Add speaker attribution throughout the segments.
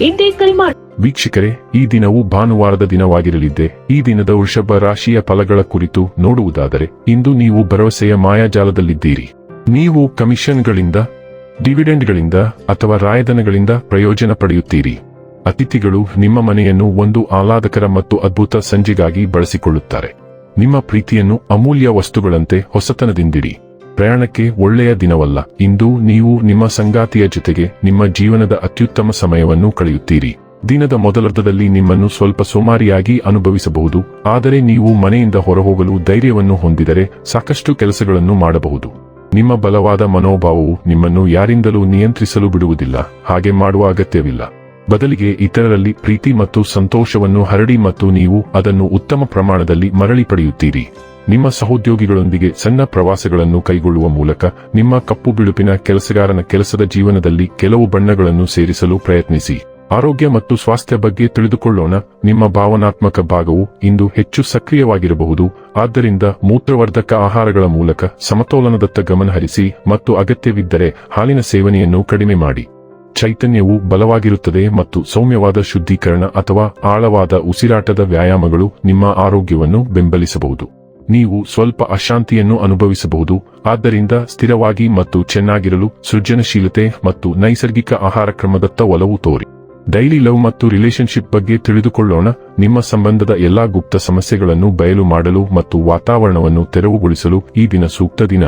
Speaker 1: ಇಂದೇ ಕರೆ ಮಾಡಿ.
Speaker 2: ವೀಕ್ಷಕರೇ, ಈ ದಿನವು ಭಾನುವಾರದ ದಿನವಾಗಿರಲಿದೆ ಈ ದಿನದ ವೃಷಭ ರಾಶಿಯ ಫಲಗಳ ಕುರಿತು ನೋಡುವುದಾದರೆ, ಇಂದು ನೀವು ಭರವಸೆಯ ಮಾಯಾಜಾಲದಲ್ಲಿದ್ದೀರಿ. ನೀವು ಕಮಿಷನ್ಗಳಿಂದ, ಡಿವಿಡೆಂಡ್ಗಳಿಂದ ಅಥವಾ ರಾಯಧನಗಳಿಂದ ಪ್ರಯೋಜನ ಪಡೆಯುತ್ತೀರಿ. ಅತಿಥಿಗಳು ನಿಮ್ಮ ಮನೆಯನ್ನು ಒಂದು ಆಹ್ಲಾದಕರ ಮತ್ತು ಅದ್ಭುತ ಸಂಜೆಗಾಗಿ ಬಳಸಿಕೊಳ್ಳುತ್ತಾರೆ. ನಿಮ್ಮ ಪ್ರೀತಿಯನ್ನು ಅಮೂಲ್ಯ ವಸ್ತುಗಳಂತೆ ಹೊಸತನದಿಂದಿಡಿ. ಪ್ರಯಾಣಕ್ಕೆ ಒಳ್ಳೆಯ ದಿನವಲ್ಲ. ಇಂದು ನೀವು ನಿಮ್ಮ ಸಂಗಾತಿಯ ಜೊತೆಗೆ ನಿಮ್ಮ ಜೀವನದ ಅತ್ಯುತ್ತಮ ಸಮಯವನ್ನು ಕಳೆಯುತ್ತೀರಿ. ದಿನದ ಮೊದಲರ್ಧದಲ್ಲಿ ನಿಮ್ಮನ್ನು ಸ್ವಲ್ಪ ಸೋಮಾರಿಯಾಗಿ ಅನುಭವಿಸಬಹುದು. ಆದರೆ ನೀವು ಮನೆಯಿಂದ ಹೊರಹೋಗಲು ಧೈರ್ಯವನ್ನು ಹೊಂದಿದರೆ ಸಾಕಷ್ಟು ಕೆಲಸಗಳನ್ನು ಮಾಡಬಹುದು. ನಿಮ್ಮ ಬಲವಾದ ಮನೋಭಾವವು ನಿಮ್ಮನ್ನು ಯಾರಿಂದಲೂ ನಿಯಂತ್ರಿಸಲು ಬಿಡುವುದಿಲ್ಲ. ಹಾಗೆ ಮಾಡುವ ಅಗತ್ಯವಿಲ್ಲ. ಬದಲಿಗೆ ಇತರರಲ್ಲಿ ಪ್ರೀತಿ ಮತ್ತು ಸಂತೋಷವನ್ನು ಹರಡಿ ಮತ್ತು ನೀವು ಅದನ್ನು ಉತ್ತಮ ಪ್ರಮಾಣದಲ್ಲಿ ಮರಳಿ ಪಡೆಯುತ್ತೀರಿ. ನಿಮ್ಮ ಸಹೋದ್ಯೋಗಿಗಳೊಂದಿಗೆ ಸಣ್ಣ ಪ್ರವಾಸಗಳನ್ನು ಕೈಗೊಳ್ಳುವ ಮೂಲಕ ನಿಮ್ಮ ಕಪ್ಪು ಬಿಳುಪಿನ ಕೆಲಸಗಾರನ ಕೆಲಸದ ಜೀವನದಲ್ಲಿ ಕೆಲವು ಬಣ್ಣಗಳನ್ನು ಸೇರಿಸಲು ಪ್ರಯತ್ನಿಸಿ. ಆರೋಗ್ಯ ಮತ್ತು ಸ್ವಾಸ್ಥ್ಯ ಬಗ್ಗೆ ತಿಳಿದುಕೊಳ್ಳೋಣ. ನಿಮ್ಮ ಭಾವನಾತ್ಮಕ ಭಾಗವು ಇಂದು ಹೆಚ್ಚು ಸಕ್ರಿಯವಾಗಿರಬಹುದು. ಆದ್ದರಿಂದ ಮೂತ್ರವರ್ಧಕ ಆಹಾರಗಳ ಮೂಲಕ ಸಮತೋಲನದತ್ತ ಗಮನಹರಿಸಿ ಮತ್ತು ಅಗತ್ಯವಿದ್ದರೆ ಹಾಲಿನ ಸೇವನೆಯನ್ನು ಕಡಿಮೆ ಮಾಡಿ. ಚೈತನ್ಯವು ಬಲವಾಗಿರುತ್ತದೆ ಮತ್ತು ಸೌಮ್ಯವಾದ ಶುದ್ಧೀಕರಣ ಅಥವಾ ಆಳವಾದ ಉಸಿರಾಟದ ವ್ಯಾಯಾಮಗಳು ನಿಮ್ಮ ಆರೋಗ್ಯವನ್ನು ಬೆಂಬಲಿಸಬಹುದು. ನೀವು ಸ್ವಲ್ಪ ಅಶಾಂತಿಯನ್ನು ಅನುಭವಿಸಬಹುದು, ಆದ್ದರಿಂದ ಸ್ಥಿರವಾಗಿ ಮತ್ತು ಚೆನ್ನಾಗಿರಲು ಸೃಜನಶೀಲತೆ ಮತ್ತು ನೈಸರ್ಗಿಕ ಆಹಾರ ಕ್ರಮದತ್ತ ಒಲವು ತೋರಿ. ಡೈಲಿ ಲವ್ ಮತ್ತು ರಿಲೇಶನ್ಶಿಪ್ ಬಗ್ಗೆ ತಿಳಿದುಕೊಳ್ಳೋಣ, ನಿಮ್ಮ ಸಂಬಂಧದ ಎಲ್ಲಾ ಗುಪ್ತ ಸಮಸ್ಯೆಗಳನ್ನು ಬಯಲು ಮಾಡಲು ಮತ್ತು ವಾತಾವರಣವನ್ನು ತೆರವುಗೊಳಿಸಲು ಈ ದಿನ ಸೂಕ್ತ ದಿನ.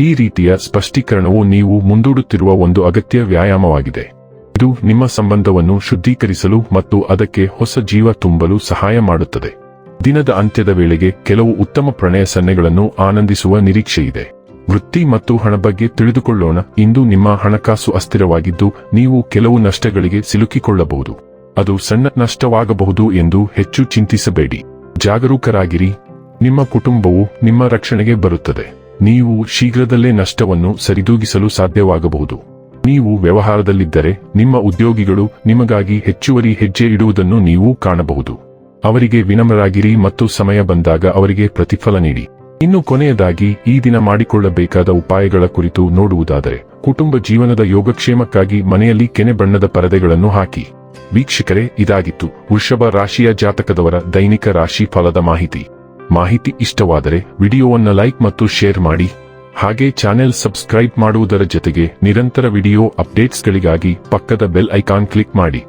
Speaker 2: ಈ ರೀತಿಯ ಸ್ಪಷ್ಟೀಕರಣವು ನೀವು ಮುಂದೂಡುತ್ತಿರುವ ಒಂದು ಅಗತ್ಯ ವ್ಯಾಯಾಮವಾಗಿದೆ. ಇದು ನಿಮ್ಮ ಸಂಬಂಧವನ್ನು ಶುದ್ಧೀಕರಿಸಲು ಮತ್ತು ಅದಕ್ಕೆ ಹೊಸ ಜೀವ ತುಂಬಲು ಸಹಾಯ ಮಾಡುತ್ತದೆ. ದಿನದ ಅಂತ್ಯದ ವೇಳೆಗೆ ಕೆಲವು ಉತ್ತಮ ಪ್ರಣಯ ಸನ್ನೆಗಳನ್ನು ಆನಂದಿಸುವ ನಿರೀಕ್ಷೆಯಿದೆ. ವೃತ್ತಿ ಮತ್ತು ಹಣ ಬಗ್ಗೆ ತಿಳಿದುಕೊಳ್ಳೋಣ. ಇಂದು ನಿಮ್ಮ ಹಣಕಾಸು ಅಸ್ಥಿರವಾಗಿದ್ದು, ನೀವು ಕೆಲವು ನಷ್ಟಗಳಿಗೆ ಸಿಲುಕಿಕೊಳ್ಳಬಹುದು. ಅದು ಸಣ್ಣ ನಷ್ಟವಾಗಬಹುದು ಎಂದು ಹೆಚ್ಚು ಚಿಂತಿಸಬೇಡಿ. ಜಾಗರೂಕರಾಗಿರಿ. ನಿಮ್ಮ ಕುಟುಂಬವು ನಿಮ್ಮ ರಕ್ಷಣೆಗೆ ಬರುತ್ತದೆ. ನೀವು ಶೀಘ್ರದಲ್ಲೇ ನಷ್ಟವನ್ನು ಸರಿದೂಗಿಸಲು ಸಾಧ್ಯವಾಗಬಹುದು. ನೀವು ವ್ಯವಹಾರದಲ್ಲಿದ್ದರೆ, ನಿಮ್ಮ ಉದ್ಯೋಗಿಗಳು ನಿಮಗಾಗಿ ಹೆಚ್ಚುವರಿ ಹೆಜ್ಜೆ ಇಡುವುದನ್ನು ನೀವು ಕಾಣಬಹುದು. ಅವರಿಗೆ ವಿನಮ್ರರಾಗಿರಿ ಮತ್ತು ಸಮಯ ಬಂದಾಗ ಅವರಿಗೆ ಪ್ರತಿಫಲ ನೀಡಿ. ಇನ್ನು ಕೊನೆಯದಾಗಿ, ಈ ದಿನ ಮಾಡಿಕೊಳ್ಳಬೇಕಾದ ಉಪಾಯಗಳ ಕುರಿತು ನೋಡುವುದಾದರೆ, ಕುಟುಂಬ ಜೀವನದ ಯೋಗಕ್ಷೇಮಕ್ಕಾಗಿ ಮನೆಯಲ್ಲಿ ಕೆನೆ ಬಣ್ಣದ ಪರದೆಗಳನ್ನು ಹಾಕಿ. ವೀಕ್ಷಕರೇ, ಇದಾಗಿತ್ತು. ವೃಷಭ ರಾಶಿಯ ಜಾತಕದವರ ದೈನಿಕ ರಾಶಿ ಫಲದ ಮಾಹಿತಿ. ಮಾಹಿತಿ ಇಷ್ಟವಾದರೆ, ವಿಡಿಯೋವನ್ನು ಲೈಕ್ ಮತ್ತು ಶೇರ್ ಮಾಡಿ. ಹಾಗೆ ಚಾನೆಲ್ ಸಬ್ಸ್ಕ್ರೈಬ್ ಮಾಡುವುದರ ಜೊತೆಗೆ ನಿರಂತರ ವಿಡಿಯೋ ಅಪ್ಡೇಟ್ಸ್ಗಳಿಗಾಗಿ ಪಕ್ಕದ ಬೆಲ್ ಐಕಾನ್ ಕ್ಲಿಕ್ ಮಾಡಿ.